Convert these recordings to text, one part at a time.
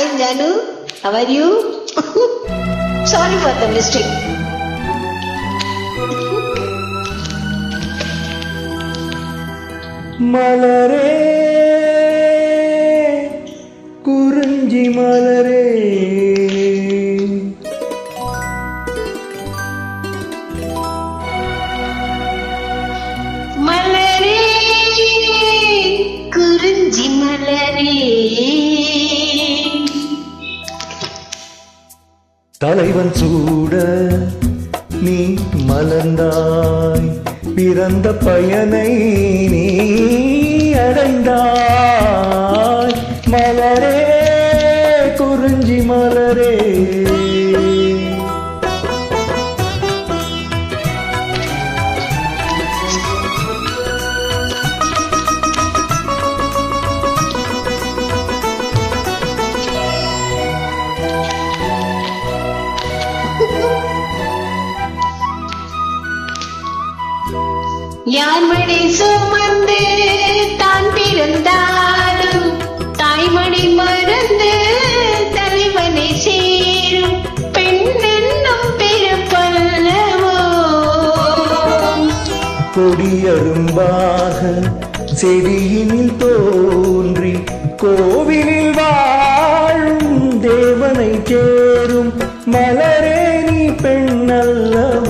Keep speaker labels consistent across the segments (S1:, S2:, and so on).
S1: Hi, Janu. How are you? Sorry for the mistake.
S2: மலரே குறிஞ்சி மலரே தலைவன் சூட நீ மலர்ந்தாய் பிறந்த பயனை நீ
S1: யார் சுமந்து தான் பிறந்தாலும் தாய்மடி மறந்து தலைவனை சேரும். பெண் என்னும் பிறப்பல்லவோ
S2: கொடியரும்பாக செடியினில் தோன்றி கோவிலில் வாழும் தேவனை சேரும் மலரே நீ பெண்ணல்லவோ?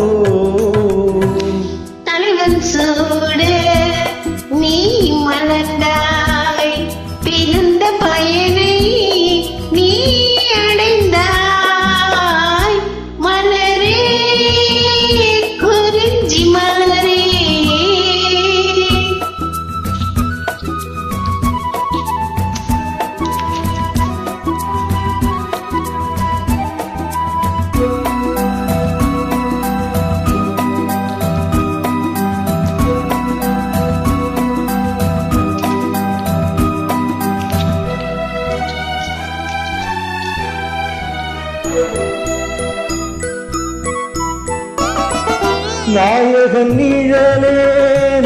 S2: நாயகன் நிழலே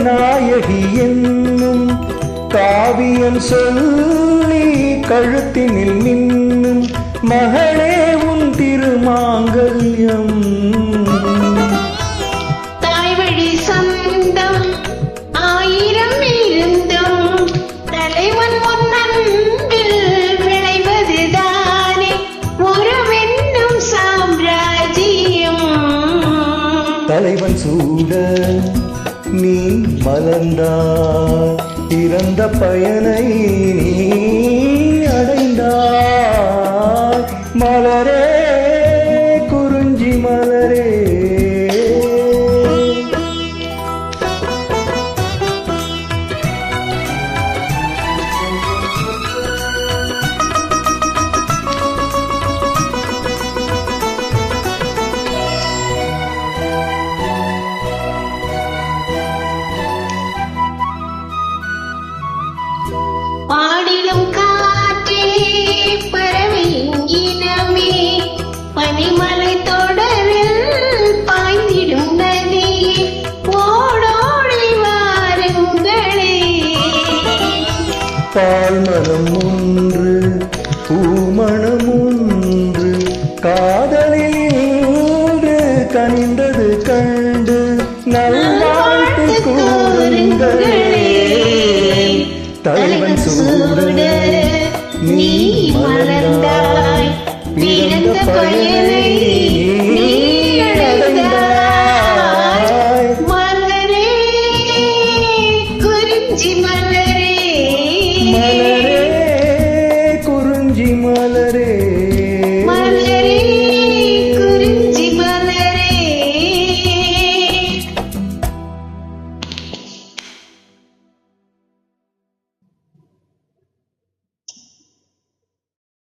S2: நாயகி என்னும் காவியம் சொல்லி கழுத்தினில் நின்னும் மகளே உன் திருமாங்கல்யம்.
S1: தாய் வழி சொந்தம் ஆயிரம் இருந்தும் தலைவன்
S2: சூட நீ மலர்ந்தாய். இறந்த பயனை நீ அடைந்தாய். மலரே பால்மரம்
S1: ஒன்று பூமணம் ஒன்று. காதலின்று கனிந்தது கண்டு நல்வாழ்த்து கூறுங்களே. தலைவன் சூடனே
S2: நீ மலர்ந்தாய் பிறந்த பயனே.